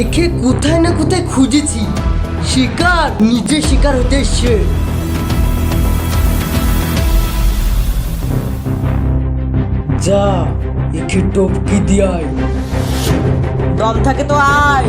একে কোথায় না কোথায় খুঁজেছি। শিকার, নিজে শিকার হতে এসছে। যা, একে টপকি দিয়াই। দম থাকে তো আয়।